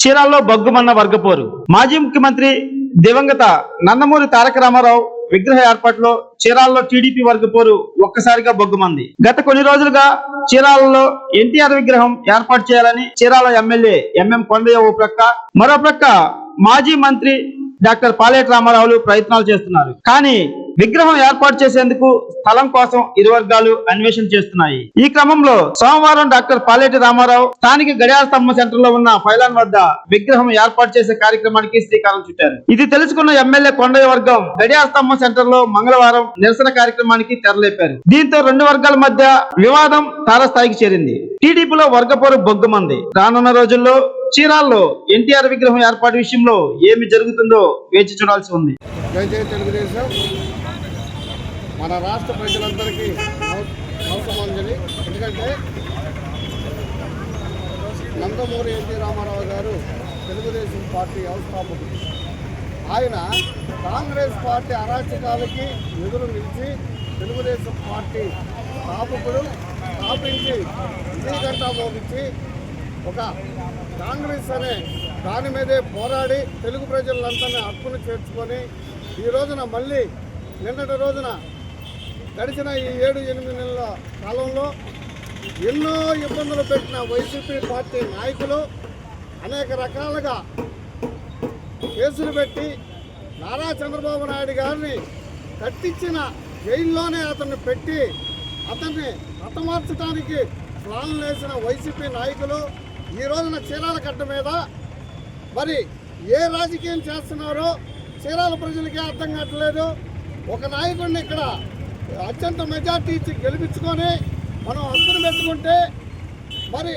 చీరాల్లో బొగ్గుమన్న వర్గపోరు. మాజీ ముఖ్యమంత్రి దివంగత నందమూరి తారక రామారావు విగ్రహ ఏర్పాటులో చీరాల్లో టీడీపీ వర్గపోరు ఒక్కసారిగా బొగ్గుమంది. గత కొన్ని రోజులుగా చీరాలలో ఎన్టీఆర్ విగ్రహం ఏర్పాటు చేయాలని చీరాల ఎమ్మెల్యే ఎంఎం కొండయ్య ఓ ప్రక్క మరో ప్రక్క మాజీ మంత్రి డాక్టర్ పాలేటి రామారావులు ప్రయత్నాలు చేస్తున్నారు. కానీ విగ్రహం ఏర్పాటు చేసేందుకు స్థలం కోసం ఇరు వర్గాలు అన్వేషణ చేస్తున్నాయి. ఈ క్రమంలో సోమవారం డాక్టర్ పాలేటి రామారావు స్థానిక గడియార స్తంభ సెంటర్లో ఉన్న ఫైలాన్ వద్ద విగ్రహం ఏర్పాటు చేసే కార్యక్రమానికి శ్రీకారం చుట్టారు. ఇది తెలుసుకున్న ఎమ్మెల్యే కొండయ్య వర్గం గడియార స్తంభం సెంటర్లో మంగళవారం నిరసన కార్యక్రమానికి తెరలేపారు. దీంతో రెండు వర్గాల మధ్య వివాదం తారస్థాయికి చేరింది. టీడీపీలో వర్గపోరు బొగ్గుమంది. రానున్న రోజుల్లో చీరాల్లో ఎన్టీఆర్ విగ్రహం ఏర్పాటు విషయంలో ఏమి జరుగుతుందో వేచి చూడాల్సి ఉంది. తెలుగుదేశం. మన రాష్ట్ర ప్రజలందరికీ నమ- ఎందుకంటే నందమూరి ఎన్టీ రామారావు గారు తెలుగుదేశం పార్టీ వ్యవస్థాపకుడు ఆయన కాంగ్రెస్ పార్టీ అరాచకాలకి ఎదురు నిలిచి తెలుగుదేశం పార్టీ స్థాపకుడు స్థాపించి విజయగంట మోగించి ఒక కాంగ్రెస్ అనే దాని మీదే పోరాడి తెలుగు ప్రజలందరినీ హక్కును చేర్చుకొని ఈ రోజున మళ్ళీ నిన్నటి రోజున గడిచిన ఈ ఏడు ఎనిమిది నెలల కాలంలో ఎన్నో ఇబ్బందులు పెట్టిన వైసీపీ పార్టీ నాయకులు అనేక రకాలుగా కేసులు పెట్టి నారా చంద్రబాబు నాయుడు గారిని కట్టించిన జైల్లోనే అతన్ని పెట్టి అతన్ని హతమార్చడానికి ప్లాన్లు వేసిన వైసీపీ నాయకులు ఈ రోజున చీరాల కట్ట మీద మరి ఏ రాజకీయం చేస్తున్నారో చీరాల ప్రజలకే అర్థం కావట్లేదు. ఒక నాయకుడిని ఇక్కడ అత్యంత మెజార్టీ ఇచ్చి గెలిపించుకొని మనం అందరం పెట్టుకుంటే మరి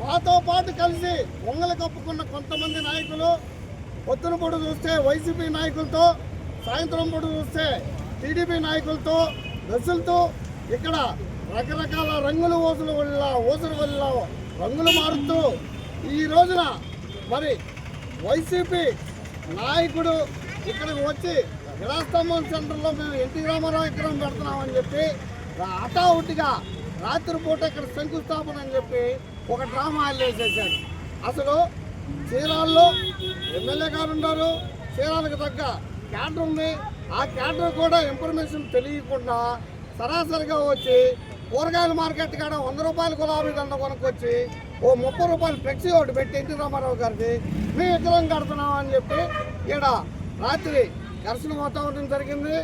మాతో పాటు కలిసి వంగలు కప్పుకున్న కొంతమంది నాయకులు పొద్దున పూట చూస్తే వైసీపీ నాయకులతో సాయంత్రం పూట చూస్తే టీడీపీ నాయకులతో బస్సులతో ఇక్కడ రకరకాల రంగుల ఓసుల వల్ల ఓసుల వల్ల రంగులు మారుతూ ఈ రోజున మరి వైసీపీ నాయకుడు ఇక్కడికి వచ్చి విలాస్తంభం సెంటర్లో మేము ఎన్టీ రామారావు విగ్రహం పెడుతున్నామని చెప్పి హఠావుటిగా రాత్రిపూట ఇక్కడ శంకుస్థాపన అని చెప్పి ఒక డ్రామా వేసేసాడు అసలు చీరాల్లో ఎమ్మెల్యే గారు ఉన్నారు. చీరాలకు తగ్గ క్యాడర్ ఉంది. ఆ క్యాడర్ కూడా ఇన్ఫర్మేషన్ తెలియకుండా సరాసరిగా వచ్చి కూరగాయల మార్కెట్ కాడ వంద రూపాయల గులాబీ దండ కొనుక్కొచ్చి ఓ ముప్పై రూపాయలు ఫ్లెక్సీ ఒకటి పెట్టి ఎన్టీ రామారావు గారికి మేము విగ్రహం కడుతున్నామని చెప్పి ఈడ రాత్రి ఘర్షణ వాతావరణం జరిగింది.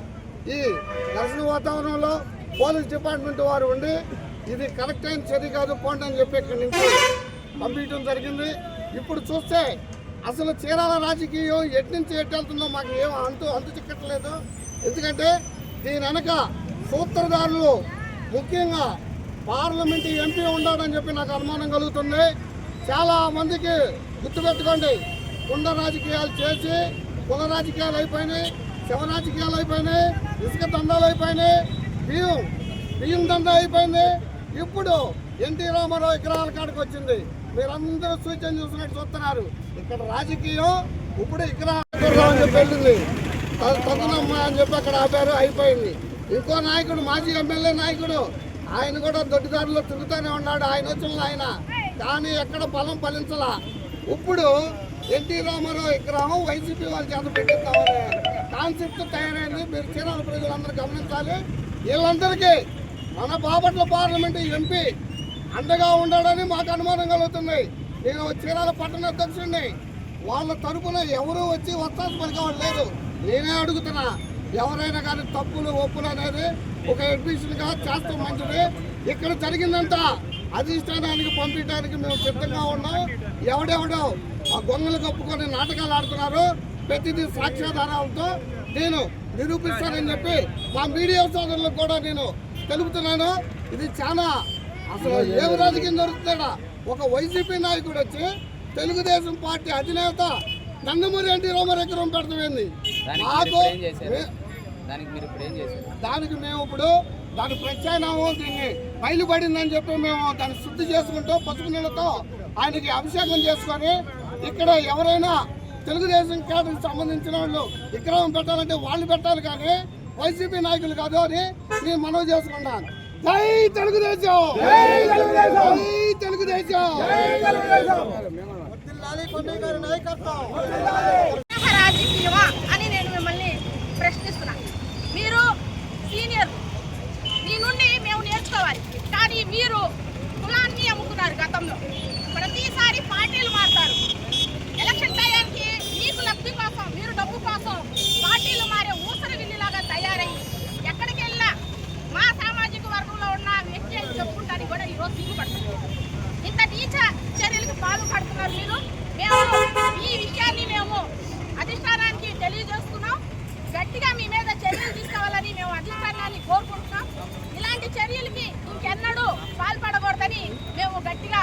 ఈ ఘర్షణ వాతావరణంలో పోలీస్ డిపార్ట్మెంట్ వారు ఉండి ఇది కరెక్ట్ అయిన చర్య కాదు పోండి అని చెప్పి ఇక్కడి నుంచి పంపించడం జరిగింది. ఇప్పుడు చూస్తే అసలు చీరాల రాజకీయం ఎటు నుంచి ఎట్టెళ్తుందో మాకు ఏం అంతు అంతు చిక్కట్లేదు. ఎందుకంటే దీని వెనక సూత్రధారులు ముఖ్యంగా పార్లమెంట్ ఎంపీ ఉండాలని చెప్పి నాకు అనుమానం కలుగుతుంది. చాలా మందికి గుర్తుపెట్టుకోండి కుండ రాజకీయాలు చేసి కుల రాజకీయాలు అయిపోయినాయి శివ రాజకీయాలు అయిపోయినాయి ఇసుక దందాలు అయిపోయినాయి బియ్యం బియ్యం దండ అయిపోయింది. ఇప్పుడు ఎన్టీ రామారావు విగ్రహాల కాడికి వచ్చింది. మీరందరూ సూచన చూసినట్టు చూస్తున్నారు. ఇక్కడ రాజకీయం ఇప్పుడు విగ్రహాలు అని చెప్పి వెళ్ళింది. తగునమ్మ అని చెప్పి అక్కడ ఆపారు అయిపోయింది. ఇంకో నాయకుడు మాజీ ఎమ్మెల్యే నాయకుడు ఆయన కూడా దొడ్డిదారులో తిరుగుతూనే ఉన్నాడు. ఆయన వచ్చిన ఆయన. కానీ ఎక్కడ ఫలం ఫలించలా. ఇప్పుడు ఎన్టీ రామారావు విగ్రహం వైసీపీ వాళ్ళ చేత పెట్టిస్తామని కాన్సెప్ట్ తయారైంది. మీరు చీరాల ప్రజలందరూ గమనించాలి. వీళ్ళందరికీ మన బాపట్ల పార్లమెంటు ఎంపీ అండగా ఉండాలని మాకు అనుమానం కలుగుతుంది. నేను చీరాల పట్టణ అధ్యక్షుడిని. వాళ్ళ తరపున ఎవరూ వచ్చి వస్తాసు పలికేవాడు లేదు. నేనే అడుగుతున్నా. ఎవరైనా కానీ తప్పులు ఒప్పులు అనేది ఒక అడ్మిషన్గా చేస్తాం మంచిది. ఇక్కడ జరిగిందంతా అధిష్టానానికి పంపించడానికి మేము సిద్ధంగా ఉన్నాం. ఎవడెవడో ఆ గొంగలు కప్పుకొని నాటకాలు ఆడుతున్నారు ప్రతిదీ సాక్ష్యాధారాలతో నేను నిరూపిస్తానని చెప్పి మా మీడియా సోదరులకు కూడా నేను తెలుపుతున్నాను. ఇది చాలా అసలు ఏం రాజకీయం జరుగుతుందా ఒక వైసీపీ నాయకుడు వచ్చి తెలుగుదేశం పార్టీ అధినేత నందమూరి ఎన్టీ రామారెడ్డి పెడతామైంది దానికి మేము ఇప్పుడు దాని ప్రత్యామ్నామం దీన్ని బయలుపడిందని చెప్పి మేము దాన్ని శుద్ధి చేసుకుంటూ పసుపు నీళ్ళతో ఆయనకి అభిషేకం చేసుకొని ఇక్కడ ఎవరైనా తెలుగుదేశం కాదు సంబంధించిన వాళ్ళు విగ్రహం పెట్టాలంటే వాళ్ళు పెట్టాలి కానీ వైసీపీ నాయకులు కాదు అని నేను మనవి చేసుకున్నాను జై తెలుగుదేశం! తెలుగుదేశం! మీరు కులాన్ని అమ్ముకున్నారు గతంలో. ప్రతిసారి పార్టీలు మారుతారు. ఎలక్షన్ టయానికి మీకు లబ్ధి కోసం మీరు డబ్బు కోసం గట్టిగా